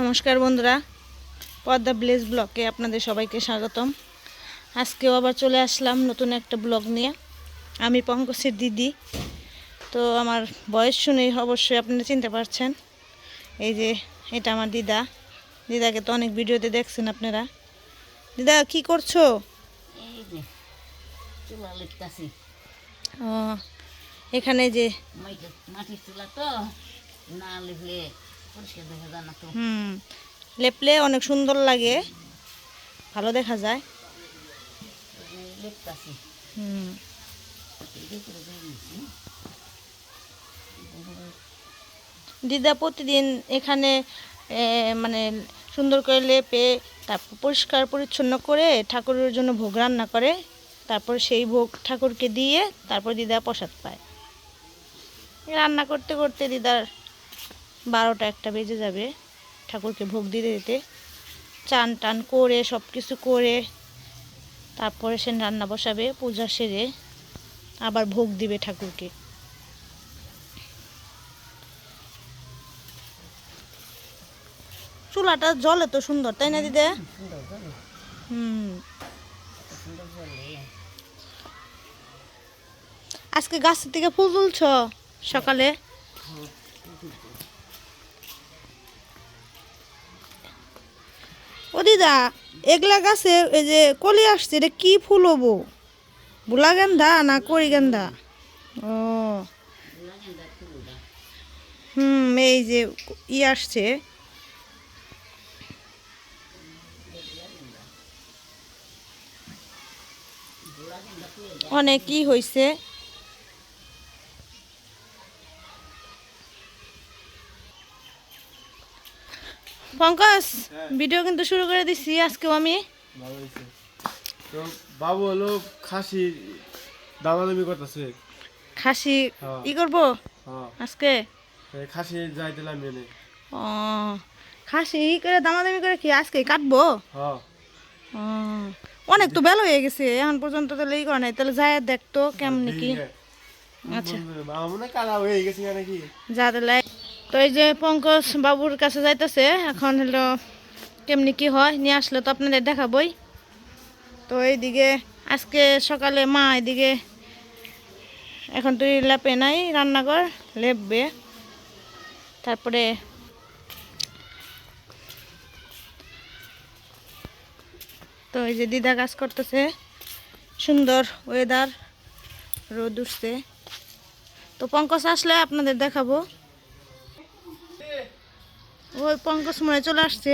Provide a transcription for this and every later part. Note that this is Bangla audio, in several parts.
নমস্কার বন্ধুরা পদ্মা ব্লেজ ব্লকে আপনাদের সবাইকে স্বাগতম। আজকেও আবার চলে আসলাম নতুন একটা ব্লগ নিয়ে। আমি পঙ্কজের দিদি। তো আমার বয়স শুনেই অবশ্যই আপনারা চিনতে পারছেন। এই যে এটা আমার দিদা। দিদাকে তো অনেক ভিডিওতে দেখছেন আপনারা। দিদা কি করছ? ও এখানে যে মাটির মাটির চুলা তো না লিখলে হুম লেপলে অনেক সুন্দর লাগে ভালো দেখা যায়। হুম। দিদা প্রতিদিন এখানে মানে সুন্দর করে লেপে তারপর পরিষ্কার পরিচ্ছন্ন করে ঠাকুরের জন্য ভোগ রান্না করে তারপর সেই ভোগ ঠাকুরকে দিয়ে তারপর দিদা প্রসাদ পায়। রান্না করতে করতে দিদার বারোটা একটা বেজে যাবে ঠাকুরকে ভোগ দিতে দিতে। চান টান করে সব কিছু করে, তারপরে সে রান্না বসাবে, পূজা সেরে আবার ভোগ দিবে ঠাকুরকে। চুলাটা জলে তো সুন্দর, তাই না দিদা? হুম। আজকে গাছের থেকে ফুল তুলছ সকালে? দিদা এগুলা গাছে এই যে কলি আসছে, এটা কি ফুল হব? বুলা গেন্দা না করি গেন্দা? ও। হুম, এই যে ই আসছে। অনেক ই হয়েছে পঙ্কজ ভিডিও কিন্তু শুরু করে দিছি আজকেও আমি। তো বাবু হলো খাসি দাদাদামি করতেছে। খাসি হ্যাঁ। ই করব? হ্যাঁ। আজকে? খাসি যাই দিলাম এনে। ও খাসি ই করে দামাদামি করে কি আজকে কাটবো? হ্যাঁ। ও, অনেক তো বেলা হয়ে গেছে এখন পর্যন্ত তো ই করে নাই তাহলে যায় দেখতো কেমন কি। আচ্ছা। বাবা কালা গেছে নাকি? যা তাহলে। তো এই যে পঙ্কজ বাবুর কাছে যাইতেছে, এখন হলো কেমনি কি হয়, নিয়ে আসলে তো আপনাদের দেখাবই। তো এইদিকে আজকে সকালে মা এদিকে এখন তুই লেপে নাই রান্নাঘর, লেপবে। তারপরে তো এই যে দিদা কাজ করতেছে, সুন্দর ওয়েদার রোদ উঠছে। তো পঙ্কজ আসলে আপনাদের দেখাবো। ওই পঙ্কজ মনে হয় চলে আসছে।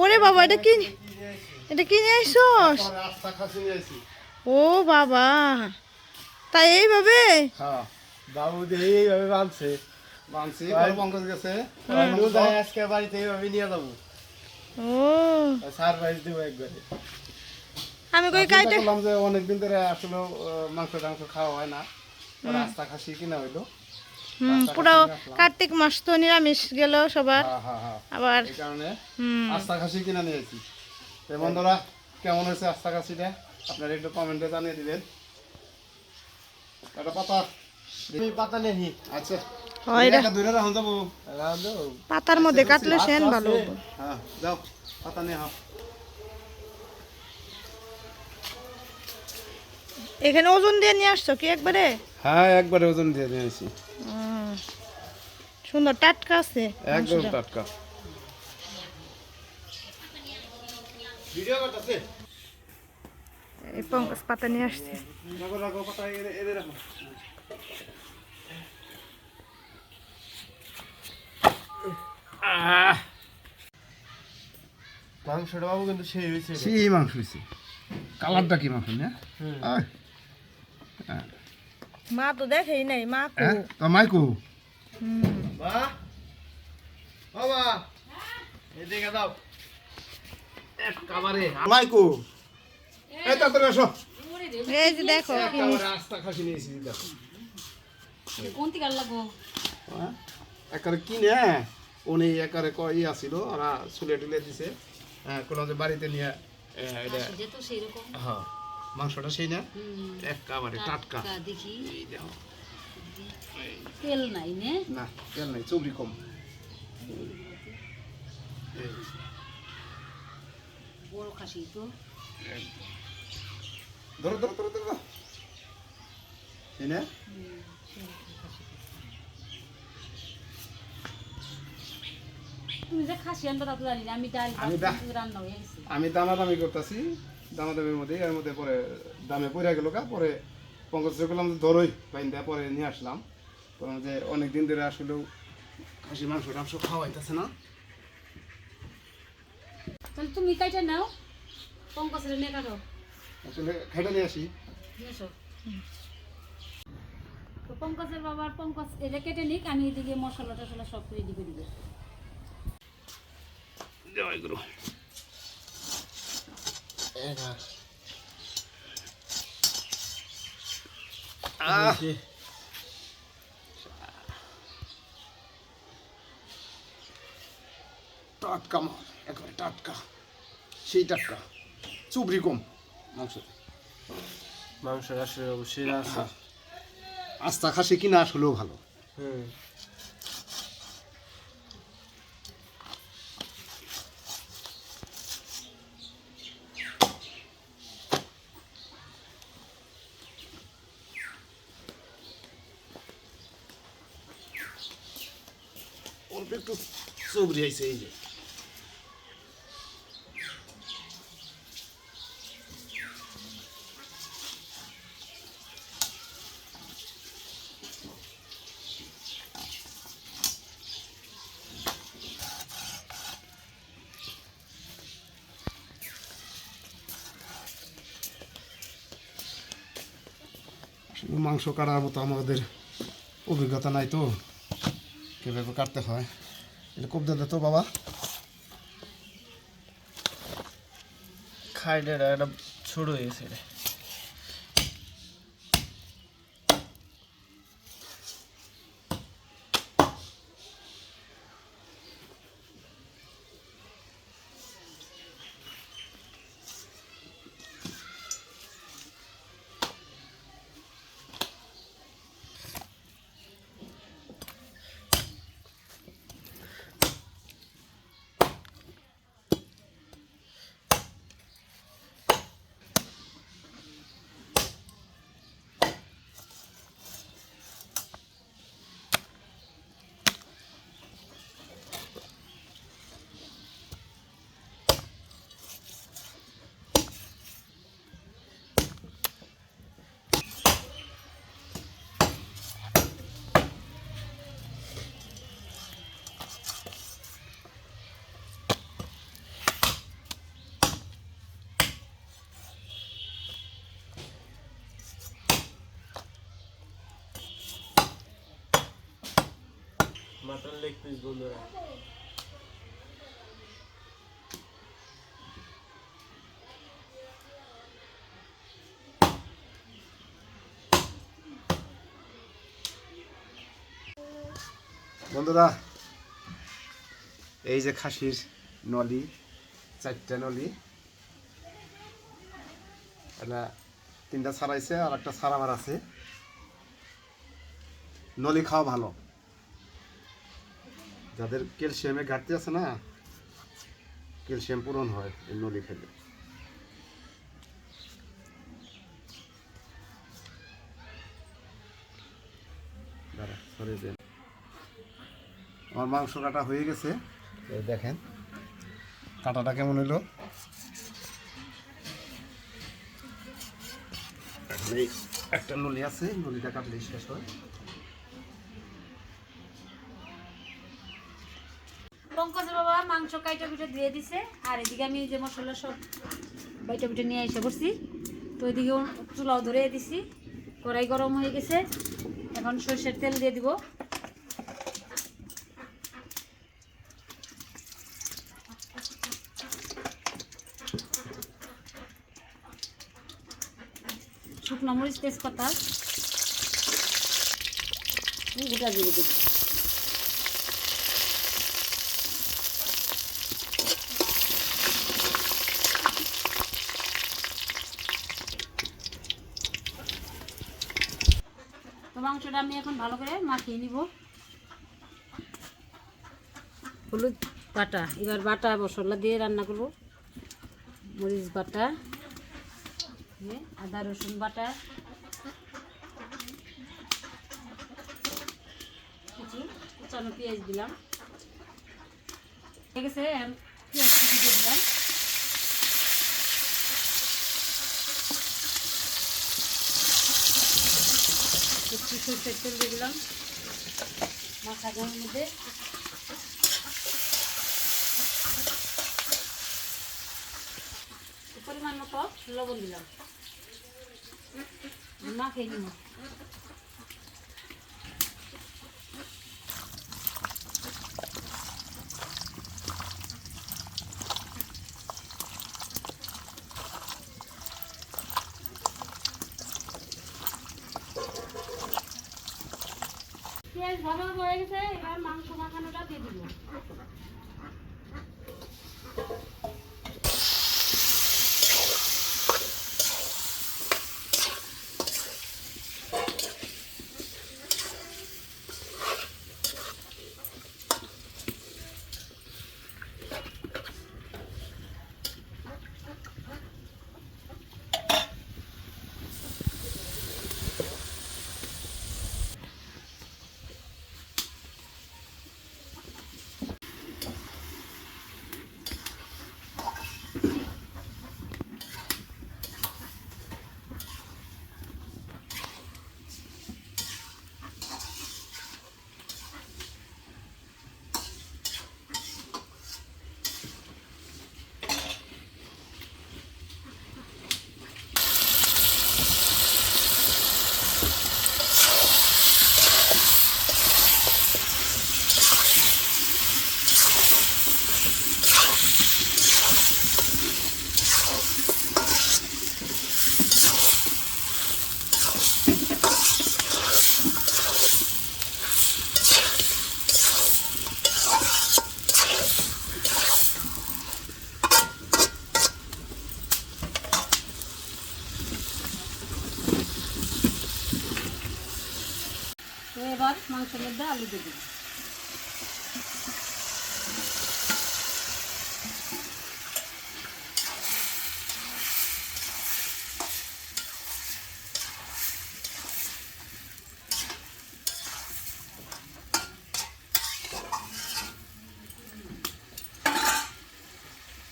ওরে বাবা এটা কি এটা কি নিয়ে আইসস? রাস্তা খাসি নিয়ে ও বাবা। তাই এইভাবে? হ্যাঁ বাবু দিয়ে এইভাবে বাঁধছে। ভাই। পঙ্কজ গেছে। আজকে বাড়িতে এইভাবে নিয়ে যাব। ও। সারপ্রাইজ দেবো একবারে। আমি কই কাইটে করলাম যে অনেকদিন ধরে আসলে মাংস টাংস খাওয়া হয় না। রাস্তা খাসি কিনা হইল। হুম পুরো কার্তিক মাস তো নিরামিষ গেল সবার। হ্যাঁ হ্যাঁ হ্যাঁ। আবার হুম। আস্তা খাসি কিনা নিয়েছি। তো বন্ধুরা কেমন হয়েছে আস্তা খাসিটা আপনারা একটু কমেন্টে জানিয়ে দিবেন। একটা পাতা। পাতা নেহি আচ্ছা। হয় পাতার মধ্যে কাটলে সেন ভালো। হ্যাঁ যাও পাতা নিয়ে হাও এখানে ওজন দিয়ে নিয়ে আসছো কি একবারে? হ্যাঁ একবারে ওজন দিয়ে নিয়ে হুম। সুন্দর টাটকা আছে একদম টাটকা। ভিডিও করতেছে? এই পঙ্কজ পাতা নিয়ে আসছে। রাখো রাখো পাতা এনে এনে রাখো। মাংসটা বাবু কিন্তু সেই হয়েছে। সেই মাংস হয়েছে। কালারটা কি মাংস না মা তো দেখেই নাই মা কো। হ্যাঁ? তো মাইকু হুম। মা? বাবা এদিকে দাও এক এই তাড়াতাড়ি আসো। এই যে দেখো কি খাসি নিয়েছি দেখো। কোন থেকে লাগবো হ্যাঁ? কিনে উনি একেবারে ক- ই আসিল ওরা ছুলে টুলে দিছে। হ্যাঁ কোনো বাড়িতে নিয়ে এটা হ্যাঁ। মাংসটা সেই না? একেবারে টাটকা দেখি। তেল নাই নে? না তেল নাই চর্বি কম। বড় খাসি তো। ধরো ধরো ধরো ধরো। এই নে। তুমি যে খাসি আনবা তা তো জানি না আমি ডাল আমি গেছে। আমি দামাদামি করতেছি। দামাদামির মধ্যে এর মধ্যে পরে দামে পড়ে গেল কা পরে পঙ্কজ করলাম ধরোই বাইন দেয়া পরে নিয়ে আসলাম। বললাম যে অনেক দিন ধরে আসলেও খাসি মাংস টাংস খাওয়াইতেছে না। তাহলে তুমি কাইটা নাও পঙ্কজের নিয়ে কাটো। আসলে খাইটা নিয়ে আসি। নিয়ে তো পঙ্কজের বাবার পঙ্কজ এটা কেটে নিক আমি এদিকে মশলা টশলা সব রেডি করে দিব। জয় গুরু। টাটকা মাল একেবারে টাটকা। সেই টাটকা। চুবরি কম মাংস। মাংসের আসলে অবশ্যই আছে। আস্তা খাসি কিনা আসলেও ভালো। হুম। অল্প একটু চুবরি আইছে এই যে। মাংস কাটার মতো আমাদের অভিজ্ঞতা নাই তো। কীভাবে কাটতে হয়? এটা খুব দাদা তো বাবা। খাইডের একটা ছোট হয়ে গেছে মাটন লেগ পিস, বন্ধুরা। বন্ধুরা, এই যে খাসির নলি, চারটে নলি। এটা তিনটা ছাড়াইছে আর একটা ছাড়াবার আছে। নলি খাওয়া ভালো। যাদের ক্যালসিয়ামের ঘাটতি আছে না, ক্যালসিয়াম পূরণ হয় এই নলি খেলে আমার মাংস কাটা হয়ে গেছে। দেখেন, কাটাটা কেমন হইল? একটা নলি আছে, নলিটা কাটলে শেষ হয় পঙ্কজের বাবা মাংস কাইটা পিঠে দিয়ে দিছে, আর এদিকে আমি যে মশলা সব বাইটা পিঠে নিয়ে এসে করছি তো ওইদিকে চুলাও ধরে দিছি, কড়াই গরম হয়ে গেছে। এখন সর্ষের তেল দিয়ে দিব। শুকনো মরিচ তেজপাতা। গোটা জিরে দিব তো মাংসটা আমি এখন ভালো করে মাখিয়ে নিব। হলুদ বাটা, এবার বাটা মশলা দিয়ে রান্না করব। মরিচ বাটা আদা রসুন বাটা। কিছু কুচানো পেঁয়াজ দিলাম। ঠিক আছে পেঁয়াজ কুচি দিয়ে দিলাম একটু সরষের তেল দিয়ে দিলাম। মাথাগুলোর মধ্যে। পরিমাণ মতো লবণ দিলাম। মাখিয়ে নিব পেঁয়াজ ভালো হয়ে গেছে এবার মাংস মাখানোটা দিয়ে দিব তো এবার মাংসের মধ্যে আলু দিয়ে দিব।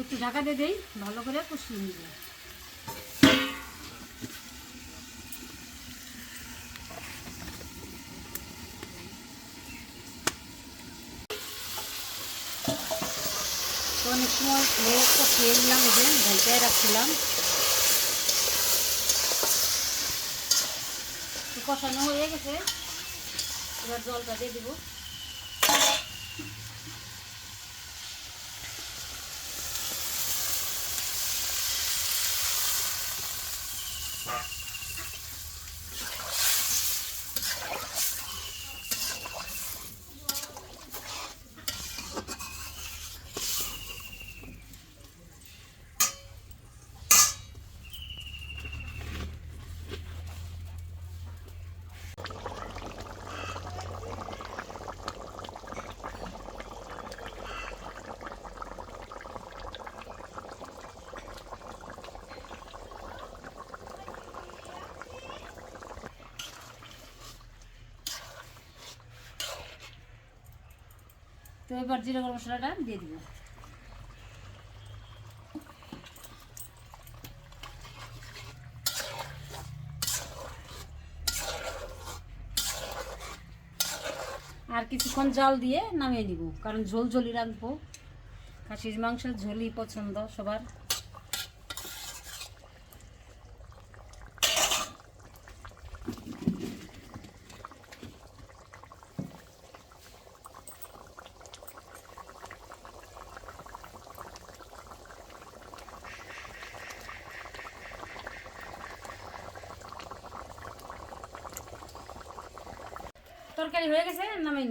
একটু ঢাকা দিয়ে দেই ভালো করে কষিয়ে নিব। অনেক সময় লোক খেয়ে নিলাম যে ঢালটায় রাখছিলাম। কষানো হয়ে গেছে। এবার জলটা দিয়ে দিব। তো এবার জিরা গরম মশলাটা দিয়ে দিব। আর কিছুক্ষণ জল দিয়ে নামিয়ে নিব, কারণ ঝোল ঝোলই রাখব খাসির মাংসের ঝোলই পছন্দ সবার। তরকারি হয়ে গেছে নামাই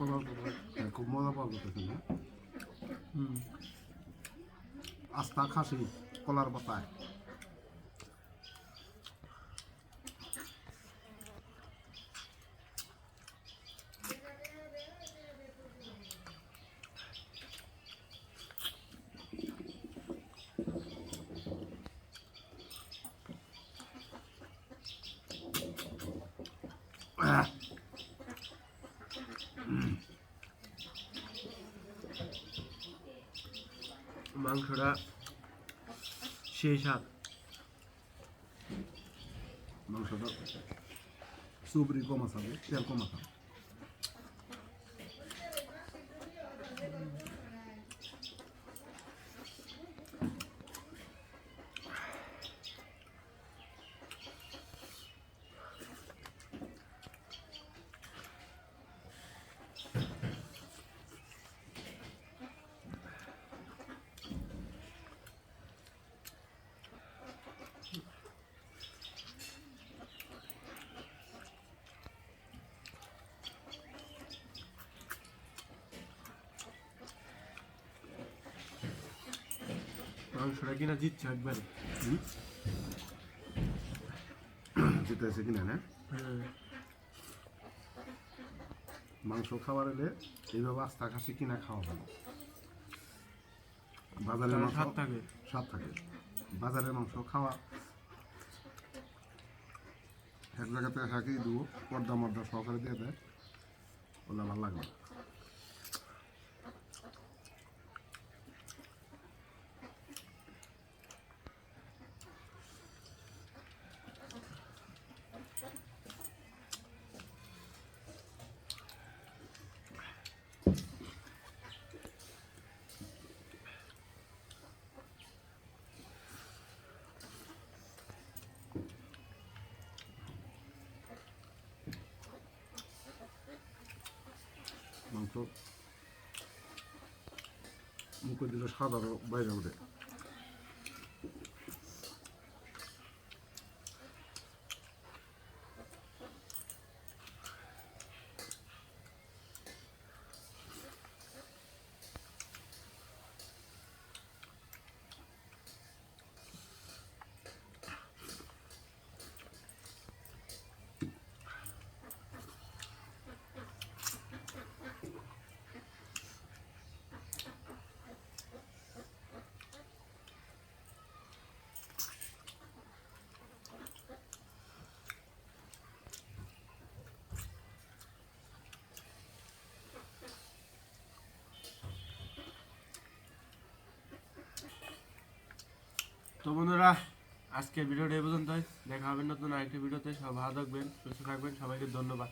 নিব হ্যাঁ, খুব মজা পাওয়া যেতেছে না? আস্থা খাসি কলার পাতায়। মাংসটা সেই স্বাদ। মাংসটা সুবরি কম আছে তেল কম আছে। মাংসটা কিনা জিতছে একবারে। যেটা আছে কিনা না? হ্যাঁ। মাংস খাবার এলে এইভাবে আস্থা খাসি কিনা খাওয়া ভালো। বাজারের মাংস থাকে। স্বাদ থাকে। বাজারের মাংস খাওয়া এক জায়গাতে হাঁকিয়ে দেবো পর্দা মর্দা সহকারে দিয়ে দেয়। ওগুলো ভালো লাগবে না। মাংস মুখে দিলে সাদারও বাইরে ওঠে তো বন্ধুরা, আজকের ভিডিওটা এই পর্যন্তই। দেখা হবে নতুন আরেকটি ভিডিওতে। সব ভালো থাকবেন, সুস্থ থাকবেন। সবাইকে ধন্যবাদ।